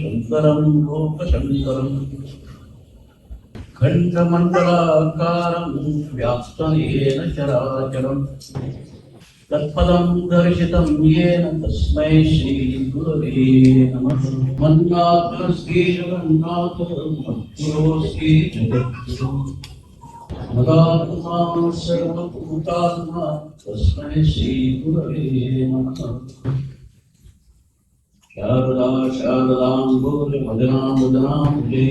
शङ्करं लोकशङ्करम् खण्डमण्डलाकारं व्याप्तं येन चराचरम् तत्पदं दर्शितं येन तस्मै श्रीगुरवे नमः मन्नाथस्ति जगन्नाथ मत्पुरोऽस्ति जगद्गुरु मदात्मा सर्वभूतात्मा तस्मै श्रीगुरवे नमः शारदा शारदाम्बोज भजना भजनाम्बुजे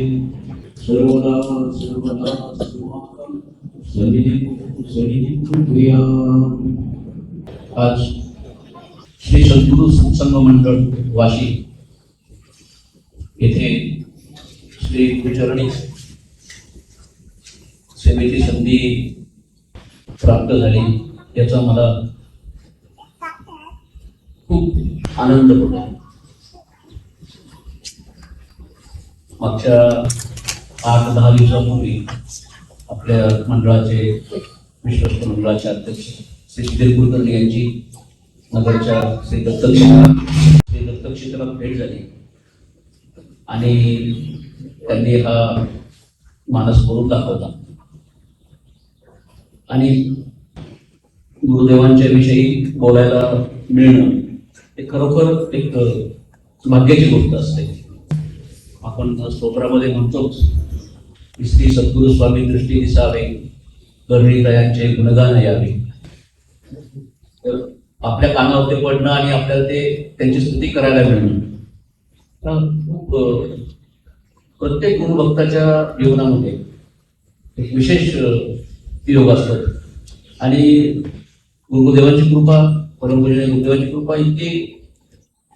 सर्वदा सर्वदा अस्माकं सन्निधिं सन्निधिं कुर्यात्. आज श्री सद्गुरु सत्संग मंडळ वाशी येथे श्री गुरुचरणी सेवेची संधी प्राप्त झाली याचा मला खूप आनंद होतो मागच्या आठ दहा दिवसापूर्वी आपल्या मंडळाचे विश्वस्त मंडळाचे अध्यक्ष श्री सुधीर कुलकर्णी यांची नगरच्या श्री दत्त क्षेत्रात श्री भेट झाली. आणि त्यांनी हा मानस करून दाखवला. आणि गुरुदेवांच्या विषयी बोलायला मिळणं हे खरोखर एक भाग्याची गोष्ट असते. आपण स्तोत्रामध्ये म्हणतोच की श्री सद्गुरु स्वामी दृष्टी दिसावे दयांचे गुणगान यावे. तर आपल्या कानावरती पडणं आणि आपल्याला ते त्यांची स्तुती करायला मिळणं. खूप प्रत्येक गुरुभक्ताच्या जीवनामध्ये एक विशेष योग असतो आणि गुरुदेवांची कृपा परमपूजने गुरुदेवांची कृपा इतकी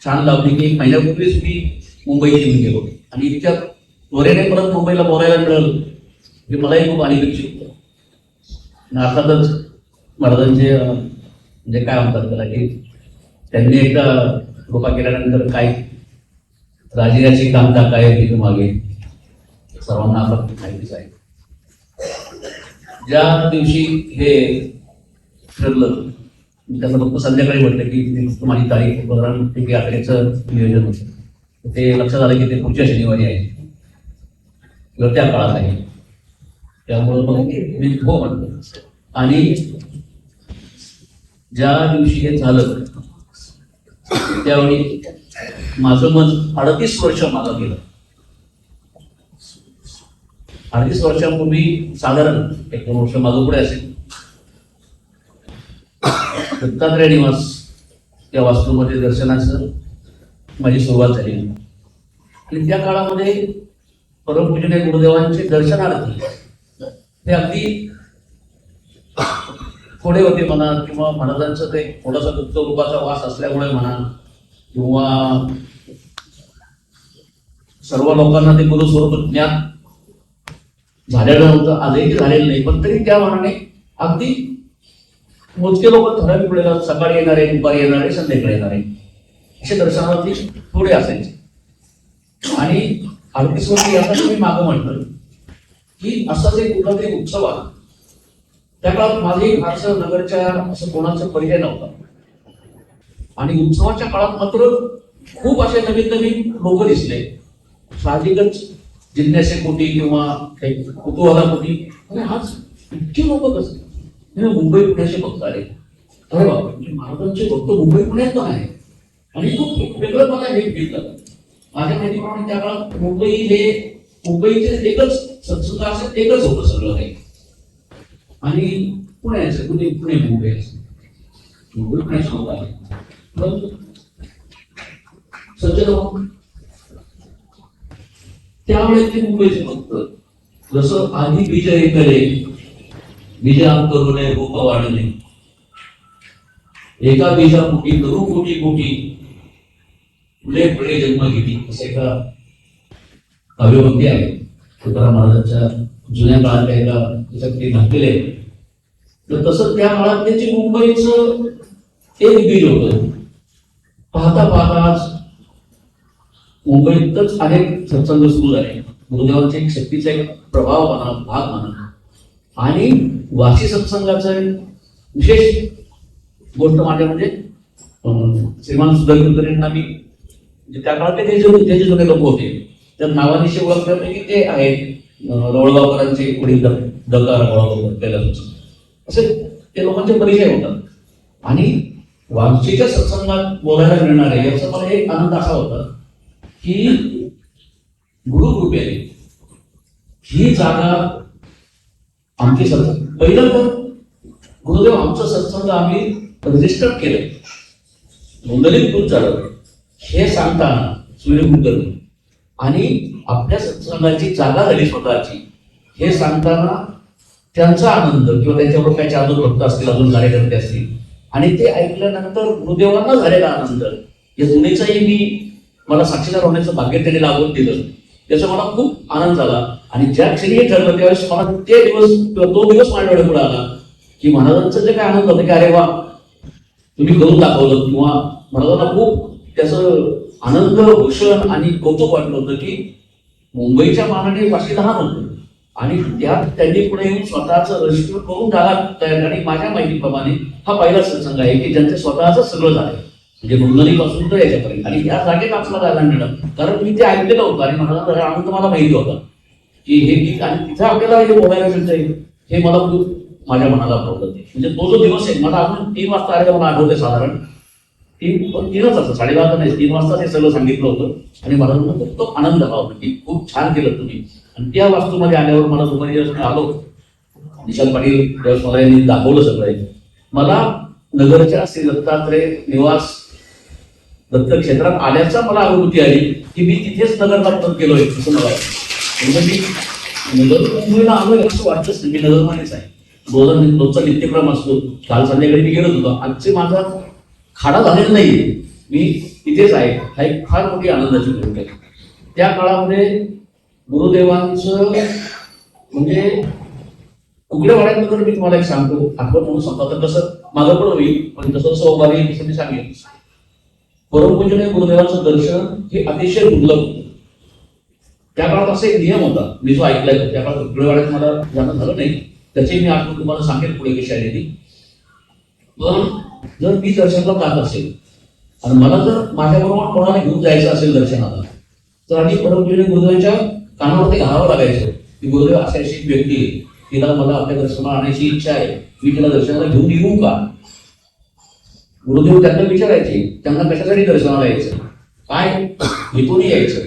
छान लाभली की एक महिन्यापूर्वीच मी मुंबईत येऊन गेलो. आणि इतक्या त्वरेने परत मुंबईला बोलायला मिळालं. हे मलाही खूप अनिपेक्षित होतं. आणि अर्थातच महाराजांचे म्हणजे काय म्हणतात त्याला की त्यांनी एकदा कृपा केल्यानंतर काय राजिराची कामता काय तिथे मागे. सर्वांना आता माहितीच आहे. ज्या दिवशी हे ठरलं त्याचं फक्त संध्याकाळी म्हटलं की फक्त माझी तारीख बघा यात्रेचं नियोजन होतं. ते लक्षात आलं की ते पुढच्या शनिवारी आहे. किंवा त्या काळात आहे. त्यामुळं मग मी हो म्हणतो. आणि ज्या दिवशी हे झालं त्यावेळी माझं मन अडतीस वर्ष मागं गेलं. अडतीस वर्षापूर्वी साधारण एक दोन वर्ष मागं पुढे असेल. दत्तात्रय निवास या वास्तूमध्ये दर्शनाचं माझी सुरुवात झाली. आणि त्या काळामध्ये परमपूजने गुरुदेवांचे दर्शनार्थी ते अगदी थोडे होते म्हणा किंवा महाराजांचं ते थोडासा गुप्त रूपाचा वास असल्यामुळे म्हणा किंवा सर्व लोकांना ते गुरुस्वरूप ज्ञान झालेलं नव्हतं आजही ते झालेलं नाही. पण तरी त्या मनाने अगदी मोजके लोक ठराविक वेळेला सकाळी येणारे दुपारी येणारे संध्याकाळी येणारे. असे दर्शनावरती थोडे असायचे. आणि अडतीस वर्षी आता मी मागं म्हणतो की असाच एक कुठला तरी उत्सव आला. त्या काळात माझे फारसं नगरच्या असं कोणाचा परिचय नव्हता. आणि उत्सवाच्या काळात मात्र खूप असे नवीन नवीन लोक दिसले. साहजिकच जिज्ञासेपोटी किंवा काही कुतूहलापोटी अरे आज इतके लोक कसं मुंबई पुण्याचे भक्त आले अरे बाबा म्हणजे महाराजांचे भक्त मुंबई पुण्यात पण आहे आणि खूप वेगळं मला हे घेतलं. माझ्या माहितीप्रमाणे त्या काळात मुंबई हे मुंबईचे एकच संस्कृत असेल एकच होतं सगळं काही. आणि पुण्याचं पुणे पुणे मुंबई असं. मुंबई पुण्याचं होत आहे पण सज्जन हो, त्यावेळेस ते मुंबईचे भक्त. जसं आधी बीज ऐकले करू नये रूप वाढणे एका बीजा कोटी करू कोटी कोटी. फुले फुले जन्म घेतली असे एका काव्यभक्ती आहे. तुकाराम महाराजांच्या जुन्या काळातल्या एका त्याच्यात ते घातलेले आहे तर तसं त्या काळात त्याची मुंबईचं एक बीज होतं. पाहता पाहता आज मुंबईतच अनेक सत्संग सुरू झाले. गुरुदेवांचा एक शक्तीचा एक प्रभाव म्हणा भाग म्हणा. आणि वाशी सत्संगाचा एक विशेष गोष्ट माझ्या म्हणजे अं, श्रीमान सुधाकर यांना मी म्हणजे त्या काळात ते जे जुने लोक होते त्या नावानिशी ओळखल्यापैकी ते आहेत रोळगावकरांचे वडील द- दकार त्याला असे ते लोकांचे परिचय होतात. आणि वामशीच्या सत्संगात बोलायला मिळणार आहे याचा मला एक आनंद असा होता की गुरु कृपेने ही जागा आमची सत्संग पहिलं तर गुरुदेव आमचं सत्संग आम्ही रजिस्टर केलं. नोंदणीकृत झालं. हे सांगताना सूर्यकुलकर्णी आणि आपल्या सत्संगाची जागा झाली स्वतःची हे सांगताना त्यांचा आनंद किंवा त्यांच्याबरोबर काही अजून भक्त असतील अजून कार्यकर्ते असतील आणि ते ऐकल्यानंतर गुरुदेवांना झालेला आनंद. या दोन्हीचाही मी मला साक्षीदार होण्याचं भाग्य त्यांनी लागून दिलं. त्याचा मला खूप आनंद झाला. आणि ज्या क्षणी हे ठरलं त्यावेळेस मला ते दिवस किंवा तो दिवस माझ्या डोळे पुढे आला की महाराजांचं जे काय आनंद होता की अरे वा तुम्ही करून दाखवलं किंवा महाराजांना खूप त्याचं आनंद भूषण आणि कौतुक वाटलं होतं की मुंबईच्या मानाने पाचशे लहान होतं आणि त्यात त्यांनी पुढे येऊन स्वतःचं रजिस्टर करून झाला तयार आणि माझ्या माहितीप्रमाणे हा पहिला सत्संग आहे की ज्यांचं स्वतःचं सगळं झालं म्हणजे नोंदणीपासून तर याच्यापर्यंत. आणि या जागेत आपल्याला जायला मिळालं कारण मी ते ऐकलेलं होतं आणि महाराजांचा आनंद मला माहिती होता की हे गीत आणि तिथं आपल्याला हे बोलायला मिळतंय. हे मला खूप माझ्या मनाला भावलं म्हणजे तो जो दिवस आहे मला अजून तीन वाजता आले मला आठवतंय साधारण. तीन पण तीनच असतं साडेदहा नाही तीन वाजता ते सगळं सांगितलं होतं. आणि मला खूप तो आनंद हवा म्हणजे की खूप छान केलं तुम्ही. आणि त्या वास्तूमध्ये आल्यावर मला तुम्हाला जेव्हा मी आलो. निशांत पाटील ज्यावेळेस मला यांनी दाखवलं सगळं. मला नगरच्या श्री दत्तात्रय निवास दत्त क्षेत्रात आल्याचा मला अनुभूती आली की मी तिथेच नगर परत गेलोय असं मला म्हणजे मी नगर मुंबईला आलोय असं वाटतंच मी नगरमध्येच आहे. रोजचा रोजचा नित्यक्रम असतो. काल संध्याकाळी मी गेलो होतो. आजचे माझा खाडा झालेला नाही मी तिथेच आहे. हा एक फार मोठी आनंदाची गोष्ट आहे. त्या काळामध्ये गुरुदेवांचं म्हणजे कुठल्या वाड्यात मी तुम्हाला एक सांगतो. आठवण म्हणून सांगतो. तर कसं माझं पण होईल पण जसं सहभागी तसं मी सांगेन. परमपूजने गुरुदेवांचं दर्शन हे अतिशय दुर्लभ. होतं त्या काळात असा एक नियम होता. मी जो ऐकलाय तो. त्या काळात कुठल्या वाड्यात मला जाणं झालं नाही. त्याची मी आठवण तुम्हाला सांगेन पुढे कशी आलेली. पण जर मी दर्शनाला जात असेल आणि मला जर माझ्याबरोबर कोणाला घेऊन जायचं असेल दर्शनाला तर आधी परमपूजने गुरुदेवांच्या कानावर ते घालावं लागायचं. की गुरुदेव अशी अशी व्यक्ती आहे. तिला मला आपल्या दर्शनाला आणायची इच्छा आहे. मी तिला दर्शनाला घेऊन येऊ का? गुरुदेव त्यांना विचारायचे. त्यांना कशासाठी दर्शनाला यायचं? काय? हेतून यायचं.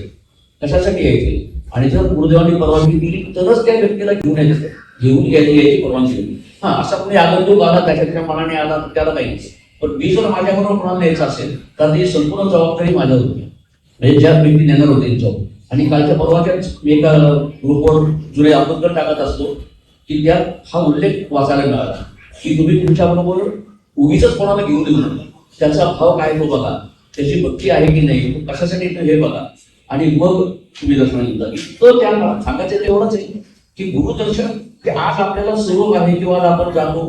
कशासाठी यायचे? आणि जर गुरुदेवांनी परवानगी दिली तरच त्या व्यक्तीला घेऊन यायचं. घेऊन यायची यायची परवानगी. दिली हा असा कोणी आगंतुक आला त्याच्या त्याच्या मनाने आला तर त्याला काही पण मी जर माझ्याबरोबर कोणाला यायचं असेल तर ती संपूर्ण जबाबदारी माझ्या होती. म्हणजे ज्या व्यक्ती नेणार होते जॉब आणि कालच्या परवाच्याच मी एका ग्रुपवर जुने अभंग टाकत असतो की त्यात हा उल्लेख वाचायला मिळाला. की तुम्ही तुमच्याबरोबर उगीच कोणाला घेऊन देऊ नका. त्याचा भाव काय तो बघा. त्याची भक्ती आहे की नाही तो कशासाठी हे बघा. आणि मग तुम्ही दर्शन तर त्या सांगायचं तेवढंच आहे की गुरुदर्शन ते आज आपल्याला सेवक आहे किंवा आज आपण जातो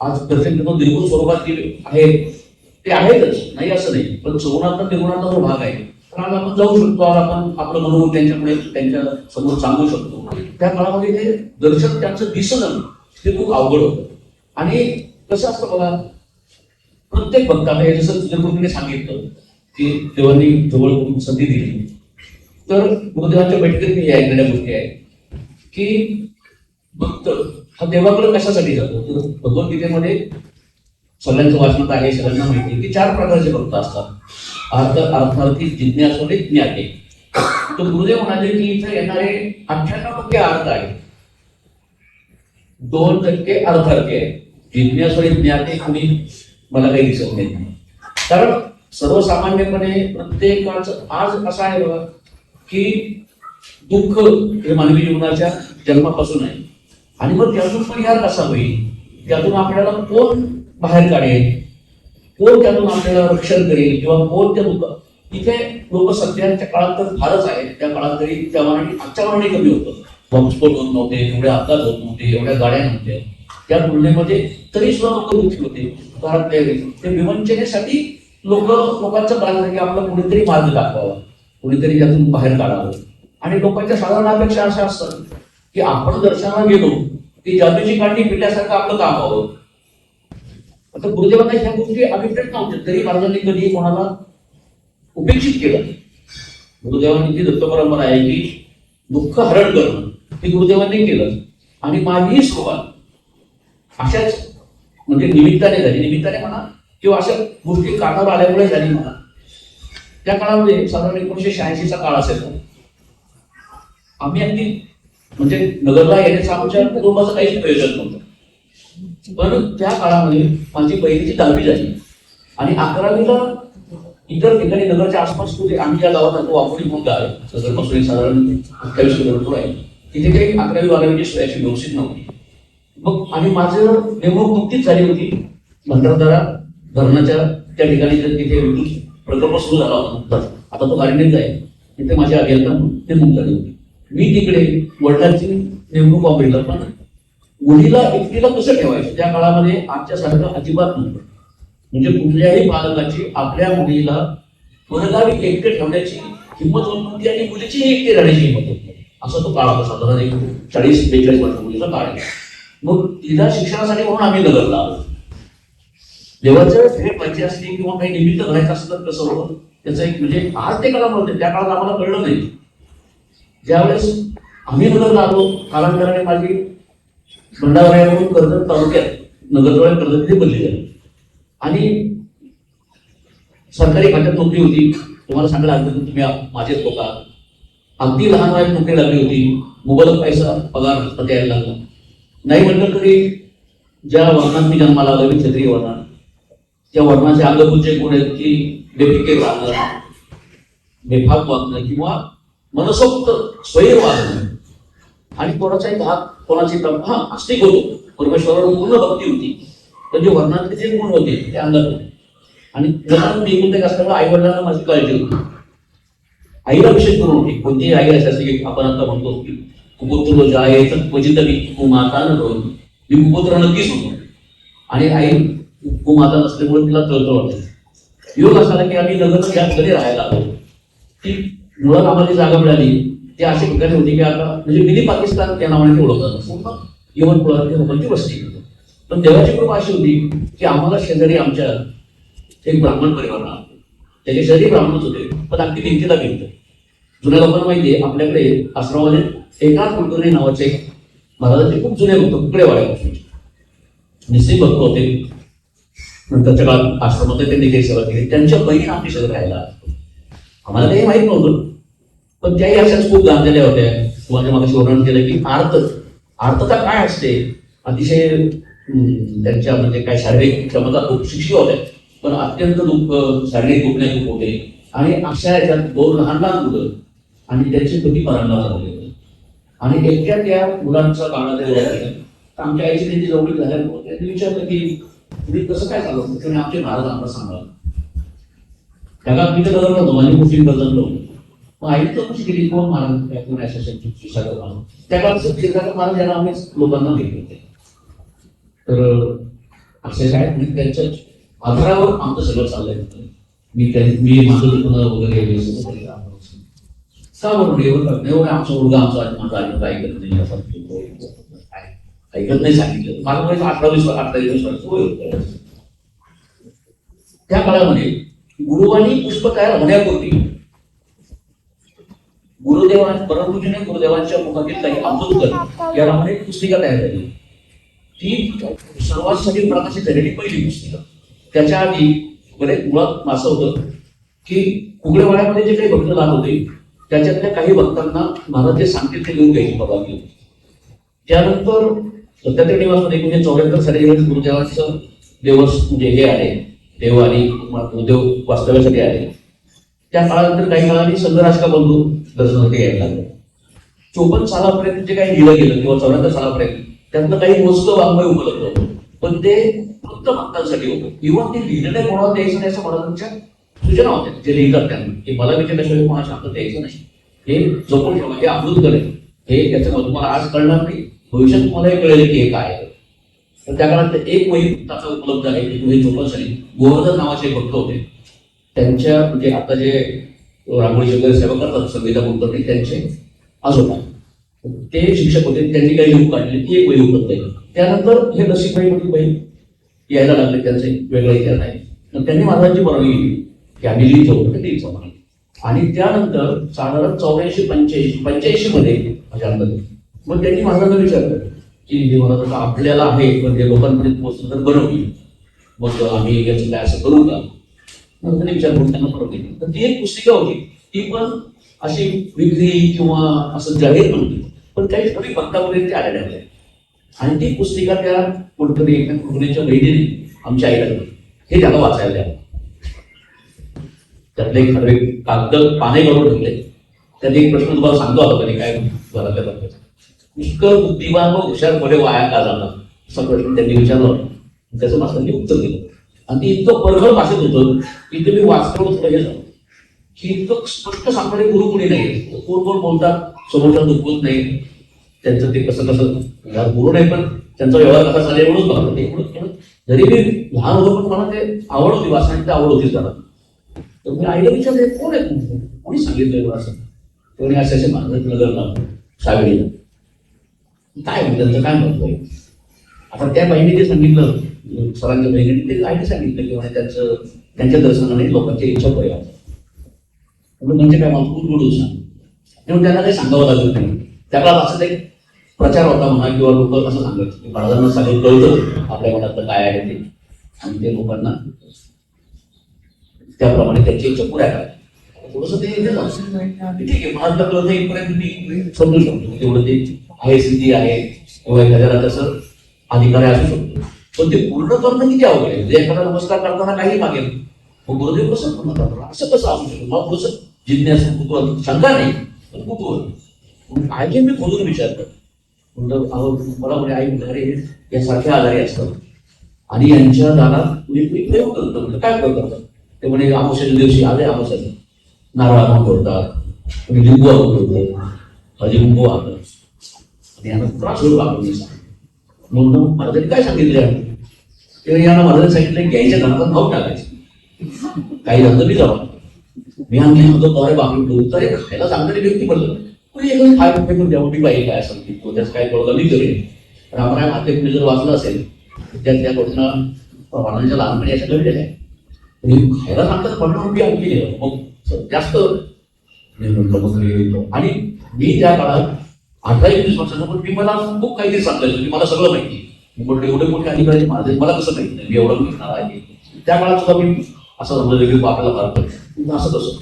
आज दर्शन घेतो निर्गुण स्वरूपात जे आहे. ते आहेतच नाही असं नाही. पण चौनातला निर्गुणातला जो भाग आहे तर आज आपण जाऊ शकतो. आज आपण आपलं मनोबल त्यांच्यापुढे त्यांच्यासमोर सांगू शकतो. त्या काळामध्ये ते दर्शन त्यांचं दिसणं हे खूप अवघड होतं. आणि कसं असतं बघा प्रत्येक भक्ताला हे जसं तुझ्या सांगितलं की देवांनी जवळ करून संधी दिली. तर गुरुदेवांच्या बैठकीत मी ऐकलेल्या गोष्टी आहेत की भक्त. हा देवाकडे कशासाठी जातो? तर भगवद्गीतेमध्ये सगळ्यांचं वाचनात आहे सगळ्यांना माहिती की चार प्रकारचे भक्त असतात. अर्थ अर्थार्थी जिज्ञासू आणि ज्ञाते तर गुरुदेव म्हणाले की इथे येणारे अठ्ठ्याण्णव टक्के अर्थ आहे दोन टक्के अर्थार्थी आहे जिज्ञासू आणि ज्ञाते कुणी मला काही दिसत नाही. कारण सर्वसामान्यपणे प्रत्येकाचं आज असं आहे बघा की दुःख हे मानवी जीवनाच्या जन्मापासून आहे. आणि मग त्यातून परिहार कसा होईल? त्यातून आपल्याला कोण बाहेर काढेल? कोण त्यातून आपल्याला रक्षण करेल? किंवा कोण त्या लोक इथे लोक सध्याच्या काळात तर फारच आहेत. त्या काळात तरी त्या मानाने आजच्या मानाने कमी होतं. बॉम्बस्फोट होत नव्हते एवढे अपघात होत नव्हते एवढ्या गाड्या नव्हत्या. त्या तुलनेमध्ये तरी सुद्धा लोक दुःखी होते. कारण ते विवंचनेसाठी लोक लोकांचं प्राधान्य की आपला कुणीतरी मार्ग दाखवावा. कुणीतरी त्यातून बाहेर काढावं. आणि लोकांच्या साधारण अपेक्षा अशा असतात. की आपण दर्शनाला गेलो की जादूची काठी पिठ्यासारखं आपलं काम व्हावं आता गुरुदेवांना ह्या गोष्टी अभिप्रेत नव्हत्या तरी महाराजांनी कधी कोणाला उपेक्षित केलं गुरुदेवांनी ती दत्त परंपरा आहे की दुःख हरण करणं हे गुरुदेवांनी केलं. आणि माझी सुरुवात अशाच म्हणजे निमित्ताने झाली. निमित्ताने म्हणा किंवा अशा गोष्टी कानावर आल्यामुळे झाली म्हणा. त्या काळामध्ये साधारण एकोणीशे शहाऐंशीचा काळ असेल. आम्ही अगदी म्हणजे नगरला येण्याचं आमच्या कुटुंबाचं काहीच प्रयोजन नव्हतं. पण त्या काळामध्ये माझी बहिणीची दहावी झाली. आणि अकरावीला इतर ठिकाणी नगरच्या आसपास कुठे आम्ही ज्या गावात राहतो वापुरी म्हणून गाव आहे. नगरपासून साधारण अठ्ठावीस किलोमीटर आहे. तिथे काही अकरावी बारावीची सोयाची व्यवस्थित नव्हती. मग आणि माझं नेमणूक नुकतीच झाली होती. भंडारदरा धरणाच्या त्या ठिकाणी जर तिथे प्रकल्प सुरू झाला होता. आता तो कार्यान्वित आहे. तिथे माझ्या अभियंता नेमणूक झाली होती. मी तिकडे वडिलांची नेमणूक वापरलं पण मुलीला एकटीला कसं ठेवायचं? त्या काळामध्ये आमच्यासारखं अजिबात नव्हतं. म्हणजे कुठल्याही पालकाची आपल्या मुलीला परगावी एकटे ठेवण्याची हिंमत होत नव्हती आणि मुलीचीही एकटी राहण्याची हिंमत होती असं तो काळ होता. साधारण एक चाळीस बेचाळीस वर्षापूर्वीचा काळ आहे मग तिला शिक्षणासाठी म्हणून आम्ही नगरला आलो देवाचं हे पाहिजे असली किंवा काही निमित्त घडायचं असलं तर कसं होतं? त्याचं एक म्हणजे आज ते कळा नव्हते त्या काळात आम्हाला कळलं नाही. ज्यावेळेस आम्ही नगरला आलो कालांतराने माझी भंडारवाड्यावरून कर्जत तालुक्यात नगरजवळ कर्जत तिथे बदली झाली आणि सरकारी खात्यात नोकरी होती. तुम्हाला सांगायला हरकत तुम्ही माझेच लोक आहात. अगदी लहान वयात नोकरी लागली होती. मुबलक पैसा पगार हातात यायला लागला. नाही म्हटलं तरी ज्या वर्णात मी जन्माला आलो मी क्षत्रिय वर्णात. त्या वर्णाचे अंगभूतचे गुण आहेत की बेफिके वागणं बेफाक वागणं किंवा मनसोक्त स्वयं वागणं. आणि कोणाचाही भाग कोणाची तम हा आस्तिक होतो. परमेश्वरावर पूर्ण भक्ती होती. म्हणजे पण जे वर्णातले जे गुण होते ते अंगात होते आणि लहान मी एक असल्यामुळे आई वडिलांना माझी काळजी होती. आईला विशेष करून होती कोणतीही आई अशी असते की आपण आता म्हणतो की कुपुत्र जाये तर क्वचित मी कुमाता न मी कुपुत्र नक्कीच होतो. आणि आई कुमाता नसल्यामुळे तिला तळतळ वाटते योग असा की आम्ही लग्न घ्या घरी राहायला आलो ती मुळात आम्हाला जी जागा मिळाली. ती अशा ठिकाणी होती की आता म्हणजे मिनी पाकिस्तान त्या नावाने ते ओळखतात पूर्ण यवन ते लोकांची वस्ती पण देवाची कृपा अशी होती की आम्हाला शेजारी आमच्या एक ब्राह्मण परिवार त्याचे शरीर ब्राह्मणच होते पण अगदी भिंतीला भिंत. जुन्या लोकांना माहिती आहे आपल्याकडे आश्रमामध्ये एकाच कुलकर्णी नावाचे महाराजांचे खूप जुने भक्त कुकडेवाड्यापासून. निश्चित भक्त होते. नंतरच्या काळात आश्रमात त्यांनी काही सेवा केली. त्यांच्या बहीण आमची शेजारी राहायला आम्हाला काही माहीत नव्हतं. पण त्याही अशाच खूप गांधलेल्या होत्या. तुम्हाला मागे वर्णन केलं की आर्त. आर्तता काय असते? अतिशय त्यांच्या म्हणजे काय शारीरिक क्षमता खूप शिक्षित होत्या. पण अत्यंत दुःख शारीरिक दुखण्या दुःख होते. आणि अशा याच्यात दोन लहान लहान मुलं आणि त्यांचे कधी परांना झाले आणि एकट्या त्या मुलांचा काळात तर आमच्या आईची त्यांची जवळीक झाल्यामुळे त्यांनी विचारलं की तुम्ही कसं काय चालू आमचे महाराज आम्हाला सांगा त्याला मी तर करत नव्हतो माझी मोठी करत नव्हतो मग आई चौकशी केली? कोण महाराज काय कोण अशा शिक्षक त्या काळात शिक्षकाचा महाराज याला आम्ही लोकांना घेतले होते. तर अशा साहेब मी त्यांच्या आधारावर आमचं सगळं चाललंय. होतं. मी त्या मी माझं दुकानं वगैरे का बरोबर एवढं एवढं आमचा मुलगा आमचा माझा ऐकत ऐकत नाही असं ऐकत नाही सांगितलं. मला वय अठरावीस अठ्ठावीस वर्ष वय होतं. त्या काळामध्ये गुरुवाणी पुष्प तयार होण्यापूर्वी गुरुदेवां परमपूजने गुरुदेवांच्या मुखातील काही अमृत या नावाने एक पुस्तिका तयार झाली. ती सर्वात प्रकाशित झालेली पहिली पुस्तिका. त्याच्या आधी बरेच मुळात असं होतं की कुगडेवाड्यामध्ये जे काही भक्त राहत होते त्याच्यातल्या काही भक्तांना महाराज जे सांगतील ते घेऊन घ्यायची परवानगी होती. त्यानंतर सत्याहत्तर निवासमध्ये एकोणीशे म्हणजे चौऱ्याहत्तर साली गुरुदेवाचं गुरुदेवांचं देवस म्हणजे हे आहे. देव आणि उद्योग वास्तव्यासाठी आले. त्या काळानंतर काही काळाने संघराजका बंधू दर्शनासाठी यायला लागले. चोपन्न सालापर्यंत जे काही लिहिलं गेलं किंवा चौऱ्याहत्तर सालापर्यंत त्यातलं काही मोजकं वाङ्मय उपलब्ध होतं. पण ते फक्त भक्तांसाठी होतं. इव्हन ते लिहिलेलं कोणाला द्यायचं नाही असं महाराजांच्या सूचना होत्या जे लिहितात त्यांना. की मला विचारल्याशिवाय कोणाला शांत द्यायचं नाही. हे जपून ठेवा हे अमृत करेल. हे त्याचं तुम्हाला आज कळणार नाही. भविष्यात तुम्हाला हे कळेल की हे काय त्या काळात एक वही त्याचा उपलब्ध आहे एक चोपन्न साली गोवर्धन नावाचे भक्त होते. त्यांच्या म्हणजे आता जे रांगोळी वगैरे सेवा करतात संगीता कुलकर्णी त्यांचे आजोबा. ते शिक्षक होते त्यांनी काही लिहून काढले ती एक वही उपलब्ध आहे. त्यानंतर हे नसीबाई मोठी बहीण यायला लागले त्यांचे वेगळं इतिहास आहे. तर त्यांनी महाराजांची परवानगी दिली की आम्ही लिहितो ते लिहितो आणि त्यानंतर साधारण चौऱ्याऐंशी पंच्याऐंशी पंच्याऐंशी मध्ये माझ्या अंदाजे मग त्यांनी महाराजांना विचारलं तीन दिवस आता आपल्याला आहे पण हे लोकांपर्यंत पोहोचलं तर बरं होईल मग आम्ही याचं काय असं करू का? मग त्यांनी विचार करून त्यांना परत येईल तर ती एक पुस्तिका होती. ती पण अशी विक्री किंवा असं जाहीर नव्हती. पण काही थोडी भक्तापर्यंत आलेल्या होत्या. आणि ती पुस्तिका त्या कुठतरी एका कुटुंबीच्या बहिणीने आमच्या आईला दिली. हे त्याला वाचायला द्यावं. त्यातले एक ठराविक कागद पाने करून ठेवले. त्यात एक प्रश्न तुम्हाला सांगतो आता कधी काय झाला त्या पुष्कळ इतकं बुद्धिमान व हुशारपणे वाया का जाणार? असा प्रश्न त्यांनी विचारला. त्याचं मास्तरांनी उत्तर दिलं. आणि ते इतकं परघड भाषेत होतं की ते मी वाचतो थोडं हे झालं की इतकं स्पष्ट सांगणारे गुरु कोणी नाही. कोण कोण बोलतात? समोरच्या दुखवत नाही. त्यांचं ते कसं कसं गुरु नाही पण त्यांचा व्यवहार कसा झाला एवढंच बघतो ते जरी मी लहान होतो पण मला ते आवड होती. वाचण्याची ते आवड होती जरा. तर मी आईला विचारले कोण आहे तुमचं? कोणी सांगितलं एवढं असं? कोणी असे असे माझं नगरला सावेळीला काय म्हणजे त्यांचं काय म्हणतोय आता त्या बहिणीने सांगितलं सरांच्या बहिणीने ते काय सांगितलं किंवा म्हणे त्यांचं त्यांच्या दर्शनाने लोकांची इच्छा पर्याय म्हणजे काय? मला खूप गोड सांग. त्यांना काही सांगावं लागत नाही. त्याला असं एक प्रचार होता म्हणा किंवा लोक असं सांगत की महाराजांना सगळं कळतं आपल्या मनातलं काय आहे ते. आणि ते लोकांना त्याप्रमाणे त्यांची इच्छा पुऱ्या करा थोडस ते ठीक आहे महाराज कळतं इथपर्यंत मी समजू शकतो. तेवढं ते आहे सिद्धी आहे किंवा एखाद्याला तसं अधिकार आहे असू शकतो. पण ते पूर्ण करणं किती अवघड आहे? म्हणजे एखादा नमस्कार करताना काही मागेल. मग गुरुदेव कसं पूर्ण करणार? असं कसं असू शकतो? मला थोडंसं जिज्ञासा कुतूहल शंका नाही. पण कुतूहल. मग आईने मी खोदून विचारलं म्हणलं अहो मला म्हणे आई म्हणे अरे यासारखे आजारी असतात. आणि यांच्या दारात तुम्ही प्रयोग करतो. म्हणजे काय प्रयोग करतात ते म्हणे अमावस्याच्या दिवशी आले अमावस्याचं नारळ आणून ठेवतात लिंबू आणून ठेवतो हळदी लिंबू आणलं यांना त्रास होईल म्हणून तरी काय सांगितलं? तेव्हा यांना मला सांगितलं घ्यायच्या घरात भाव टाकायचे. काही झालं मी जाऊ मी आणले होतो अरे बापरे तर एक खायला सांगणारी व्यक्ती बोललं कोणी एखादी फाय रुपये पण द्यावं मी पाहिजे काय असेल तो? त्याचं काय कळलं मी करेन रामराय माते जर वाचलं असेल त्या त्या घटना प्रमाणाच्या लहानपणी अशा घडलेल्या आहे खायला सांगतात पन्नास रुपये आणखी मग जास्त आणि मी त्या काळात अठरा एकवीस वर्षाचा पण मी मला खूप काहीतरी सांगायचं की म्हणजे मला सगळं माहिती मी म्हटलं एवढे मोठे अधिकारी माझे मला कसं माहिती नाही? मी एवढं विकणार आहे. त्या काळात सुद्धा मी असं समजलं की आपल्याला फार असं कसं?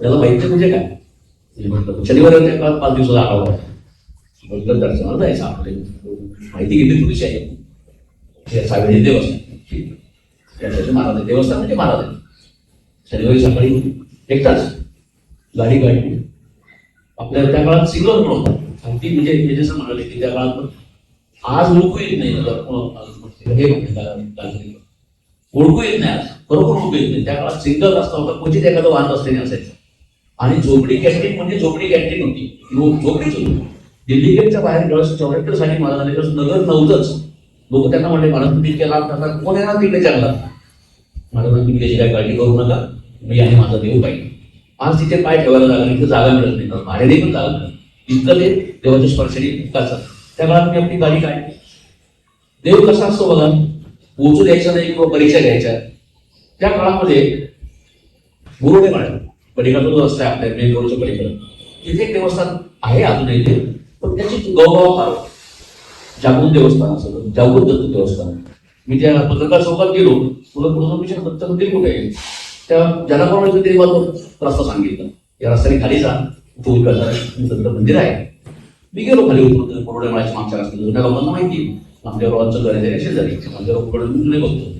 त्याला माहिती म्हणजे काय? मी म्हटलं शनिवारी त्या काळात पाच दिवसाचा आढावा आहे. म्हटलं दर्शनाला जायचं आपले माहिती घेतली थोडीशी आहे. ते देवस्थान. त्याच्याचे महाराज आहे. देवस्थान म्हणजे महाराज आहे. शनिवारी सकाळी एकटाच गाडी गाडी आपल्या त्या काळात सिग्नल पण होता. अगदी म्हणजे हे जसं म्हणाले की त्या काळात पण आज ओळखू येत नाही म्हणजे हे ओळखू येत नाही आज बरोबर ओळखू येत नाही. त्या काळात सिंगल रस्ता होता क्वचित एखादं वाहन रस्त्याने असायचं. आणि झोपडी कॅन्टीन म्हणजे झोपडी कॅन्टीन होती. लोक झोपडीच होती. दिल्ली गेटच्या बाहेर ज्यावेळेस चौऱ्याहत्तर साली मला झाले नगर नव्हतंच लोक त्यांना म्हणले मला तुम्ही केला लांब कोण येणार तिकडे जंगलात मला म्हणलं, तुम्ही त्याची काय काळजी करू नका. मी आणि माझा देऊ पाहिजे. आज तिथे पाय ठेवायला लागला तिथे जागा मिळत नाही. भाड्याने पण जागा मिळत नाही. इतकं ते देवाच्या स्पर्शाने इतकाचा त्या काळात मी आपली गाडी काय देव कसा असतो बघा? पोचू द्यायचा नाही किंवा परीक्षा घ्यायच्या. त्या काळामध्ये गुरुडे म्हणा पलीकडचा जो रस्ता आहे आपल्या मेन रोडच्या पलीकडे. तिथे एक देवस्थान आहे अजूनही ते पण त्याची गौरव फार जागृत देवस्थान असं जागृत दत्त देवस्थान. मी त्या पत्रकार चौकात गेलो. तुला पुढे विचार दत्त मंदिर कुठे आहे? त्या ज्याला कोण ते मला रस्ता सांगितलं. या रस्त्याने खाली जा. तो मंदिर आहे. मी गेलो खाली उतरतो कोरडे माळ्याच्या मागच्या रस्त्यात. जुन्या लोकांना माहिती आमच्या रोहांचं घर आहे शेजारी. आमच्या रोकडे मी बघतो.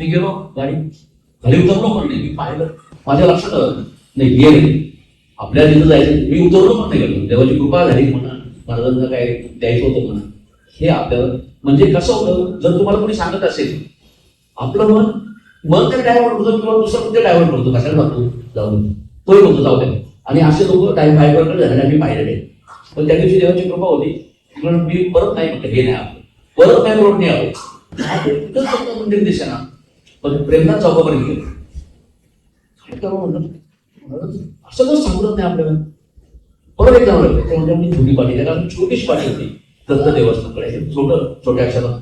मी गेलो गाडी खाली उतरलो पण नाही. मी पाहिलं. माझ्या लक्षात आलं नाही गेले आपल्या तिथं जायचं. मी उतरलो पण नाही गेलो. देवाची कृपा झाली म्हणा. महाराजांना काय द्यायचं होतं म्हणा. हे आपल्याला म्हणजे कसं होतं? जर तुम्हाला कोणी सांगत असेल आपलं मन मन तर डायव्हर्ट होतं किंवा दुसरं कुठे डायव्हर्ट होतं? कशाला जातो? जाऊन. तोही होतो जाऊ द्या. आणि असे लोक काही डायव्हर्ट झालेले आम्ही पाहिलेले पण त्या दिवशी देवाची कृपा होती. म्हणून मी परत नाही म्हटलं हे नाही आलो परत नाही रोड नाही आलो. आपण कुठंच फक्त मंदिर दिसेना. पण प्रेमनाथ चौकापर्यंत गेलो. काय करावं म्हणलं असं तर सांगत नाही आपल्याला? परत एकदा म्हणलं ते म्हणजे मी छोटी पाठी त्याला छोटीशी पाठी होती. दत्त देवस्थानकडे छोटं छोट्या अक्षरात.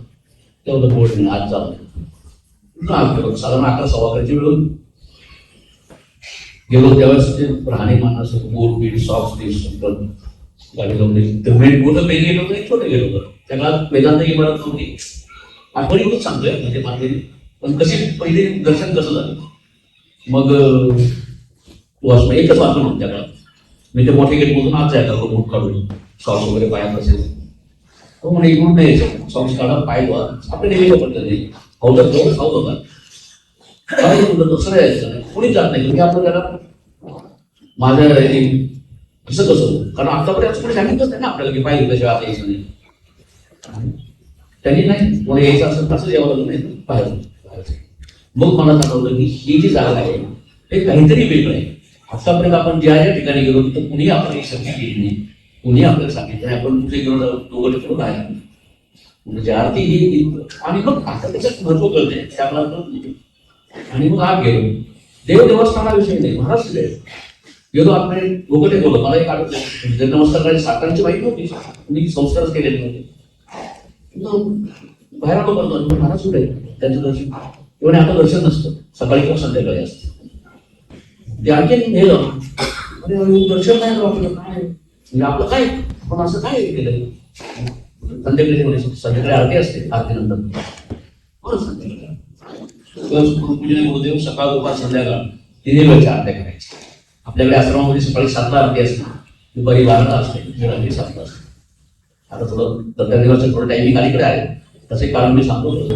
तेवढं बोर्ड आज चालू आज गेलो साधारण अकरा सव्वा अकराची वेळ होती. गेलो त्यावेळेस ते राहणीमान असं बूट बीट सॉक्स बीट सगळं गाडी लावून ते मेन मोठं पेन गेलो होतं एक गेलो होतं त्याला वेदांत इमारत नव्हती आठवणी एवढंच सांगतोय म्हणजे माझे पण कशी पहिले दर्शन कसं झालं मग अं, वाचलं म्हणजे एकच वाचलं म्हणून त्या काळात मी ते मोठे गेट मधून आज जायला लागलो बूट काढून. सॉक्स वगैरे पायात असेल. तो म्हणे इकडून नाही यायचं. सॉक्स काढा पाय धुवा. आपले नेहमी पडतं हौदात जवळ खाऊ होता काय म्हणलं तसं यायचं नाही जात नाही. मी आपण त्याला माझ्या हे कसं कसं कारण आतापर्यंत कोणी सांगितलंच नाही ना आपल्याला की पाहिजे धुल्याशिवाय आता यायचं नाही त्यांनी नाही कोणी यायचं असं तसं यावं लागलं नाही. पाहिजे मग मला सांगवलं की ही जी जागा आहे हे काहीतरी वेगळं आहे. आतापर्यंत आपण ज्या ज्या ठिकाणी गेलो तिथं कुणी आपण आपल्याला शक्ती केली नाही. कुणी आपल्याला सांगितलं नाही. आपण कुठे गेलो दोघं ठेवून बाहेर. म्हणजे आरती ही आणि मग आता त्याच्यात महत्त्व कळते त्याला आणि मग आत गेलो. देव देवस्थानाविषयी नाही महाराष्ट्र आहे येतो आपण लोक ठेवलं मला एक आठवलं म्हणजे जर नमस्कार करायची सातारांची माहिती होती मी संस्कारच केलेले नव्हते. बाहेर आलो करतो महाराज कुठे त्यांचं दर्शन एवढे आता दर्शन नसतं. सकाळी किंवा संध्याकाळी असतं. ते आणखी नेलं. अरे दर्शन नाही झालं आपलं. काय म्हणजे आपलं काय? पण असं काय केलं संध्याकाळी संध्याकाळी आरती असते आरती नंतर बरं संध्याकाळी गुरुदेव सकाळ दुपार संध्याकाळ. तिन्ही वेळच्या आरत्या करायच्या आपल्याकडे आश्रमामध्ये सकाळी सातला आरती असते. दुपारी बाराला असते. रात्री सातला असते. आता थोडं तंत्रज्ञानाचं थोडं टायमिंग अलीकडे आहे. तसे कारण मी सांगतो होतो.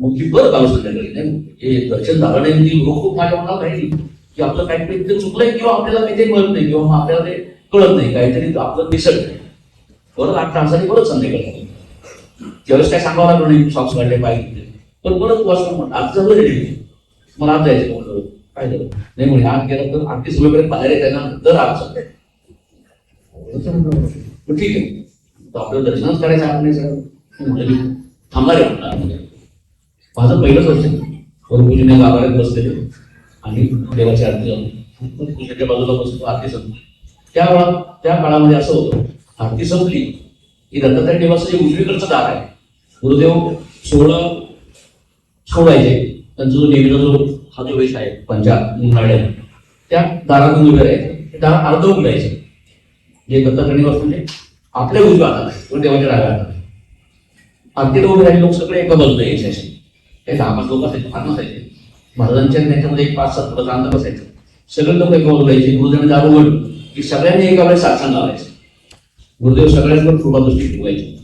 मग ती बरं गाव संध्याकाळी नाही हे दर्शन झालं नाही ती लोक खूप माझ्या मनात राहिली. की आपलं काहीतरी तिथे चुकलंय किंवा आपल्याला काही ते कळत नाही किंवा मग आपल्याला ते कळत नाही. काहीतरी आपलं दिसत नाही परत आठ तासांनी परत संध्याकाळी त्यावेळेस काय सांगावं लागलं नाही सॉक्स काढले पाहिजे पण परत वॉशरूम म्हणून आज झालं रेडी मला आज जायचं म्हणलं काय झालं? नाही म्हणे आज गेलं तर आरती सगळीकडे बाहेर येते ना दर आज ठीक आहे. तर आपलं दर्शनच करायचं आपण नाही सर थांबणार आहे माझं पहिलंच वर्ष वरपूजीने गाभाऱ्यात बसलेले. आणि देवाची आरती जाऊन पूजेच्या बाजूला बसतो आरती संपली. त्या काळात त्या काळामध्ये असं होतं. आरती संपली की दत्तात्रय देवाचं जे उजवीकडचं दार आहे गुरुदेव सोहळा सोडायचे त्यांचा जो. नेहमीचा जो हा जो वेश आहे पंजाब उन्हाळ्या त्या दारातून उभे राहायचे. दार अर्ध उघडायचे जे दत्तात्रणी वस्तू म्हणजे आपल्या उजव्या हातात पण देवाच्या डाव्या हातात अगदी उभे राहिले लोक सगळे एका बाजूला यायचे असे. काही दहा पाच लोक असायचे. फार नसायचे महाराजांच्या त्याच्यामध्ये एक पाच सात लोक अंतर बसायचं. सगळे लोक एका बाजूला यायचे. गुरुदेवाने दार उघडलं की सगळ्यांनी एका वेळेस साक्षांग लावायचे गुरुदेव सगळ्यांवर कृपा दृष्टी ठेवायची.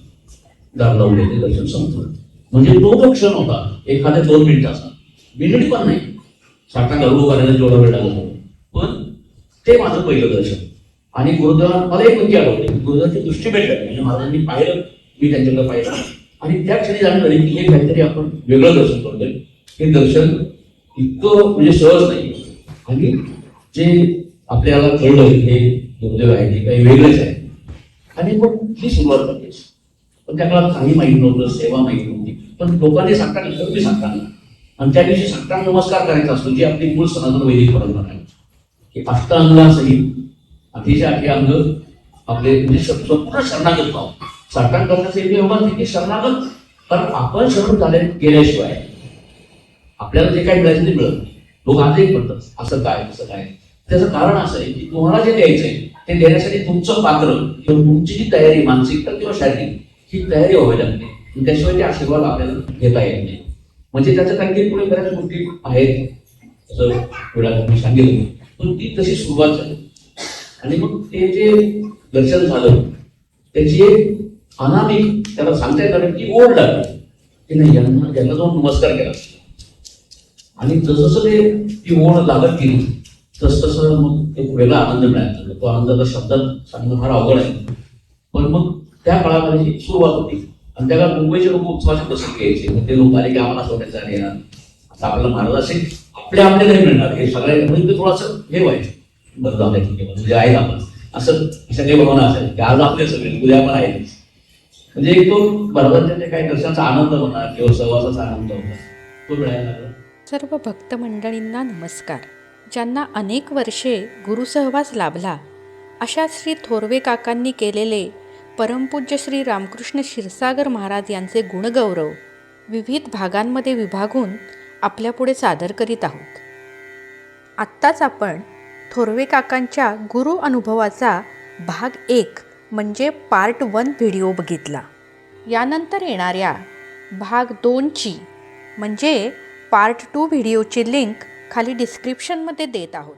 दार लावून द्यायचे दर्शन संपलं म्हणजे तो जो क्षण होता एखाद्या दोन मिनिटाचा मिनिट पण नाही. साठा घालू करायला जेवढा वेळ लागला पण ते माझं पहिलं दर्शन. आणि गुरुद्वारा मला एक म्हणजे आवडते गुरुद्वाराची दृष्टी भेटली म्हणजे महाराजांनी पाहिलं मी त्यांच्याकडे पाहिलं. आणि त्या क्षणी जाणून की हे काहीतरी आपण वेगळं दर्शन करतोय. हे दर्शन इतकं म्हणजे सहज नाही. आणि जे आपल्याला कळलं हे दुर्दैव आहे हे काही वेगळेच आहे. आणि मग ही सुरुवात करायची पण त्या काळात काही माहीत नव्हतं सेवा माहिती नव्हती. पण लोकांनी सांगताना इतर मी सांगताना आणि त्या दिवशी सांगताना नमस्कार करायचा असतो जी आपली मूळ सनातन वैदिक परंपरा आहे. की अष्टांगासहित अतिशय आठी अंग आपले म्हणजे संपूर्ण शरणागत भाव साठवण करण्याचं एक व्यवहार आहे की शरणागत. कारण आपण शरण झाले गेल्याशिवाय आपल्याला जे काही मिळायचं ते मिळत लोक आजही पडतात असं काय असं काय? त्याचं कारण असं आहे की तुम्हाला जे द्यायचंय ते देण्यासाठी तुमचं पात्र किंवा तुमची जी तयारी मानसिकता किंवा शारीरिक ही तयारी व्हावी लागते. आणि त्याशिवाय ते आशीर्वाद आपल्याला घेता येत नाही. म्हणजे त्याचं काहीतरी पुढे बऱ्याच गोष्टी आहेत. असं वेळा मी. सांगितलं पण ती तशी सुरुवात झाली. आणि मग ते जे दर्शन झालं त्याची एक अनामिक त्याला सांगता येणार की ओढ लागली. की नाही यांना यांना जाऊन नमस्कार केला. आणि जसं ते ती ओढ लागत गेली तस तसं मग एक वेगळा आनंद मिळाला. तो आनंदाचा शब्दात सांगणं फार अवघड आहे. पण मग त्या काळामध्ये सुरुवात होती आणि त्याला मुंबईचे लोक उत्सवाचे प्रसंग यायचे मग ते लोक आले की आम्हाला सोडायचं आणि येणार आता आपल्याला महाराज असे आपल्या आपले नाही मिळणार हे सगळे म्हणजे थोडंसं हे व्हायचं. बरं आपल्या ठीक आहे म्हणजे आहेत आपण. असं सगळे काही भावना असेल की आज आपले सगळे उद्या पण आहेत. म्हणजे एक तो महाराजांच्या काही दर्शनाचा आनंद म्हणा किंवा सहवासाचा आनंद होता तो मिळायला लागला. सर्व भक्त मंडळींना नमस्कार. ज्यांना अनेक वर्षे गुरुसहवास लाभला अशा श्री थोरवे काकांनी केलेले परमपूज्य श्री रामकृष्ण क्षीरसागर महाराज यांचे गुणगौरव विविध भागांमध्ये विभागून आपल्यापुढे सादर करीत आहोत. आत्ताच आपण थोरवे काकांच्या गुरु अनुभवाचा भाग एक म्हणजे पार्ट वन व्हिडिओ बघितला. यानंतर येणाऱ्या भाग दोनची म्हणजे पार्ट टू व्हिडिओची लिंक खाली डिस्क्रिप्शनमध्ये देत आहोत.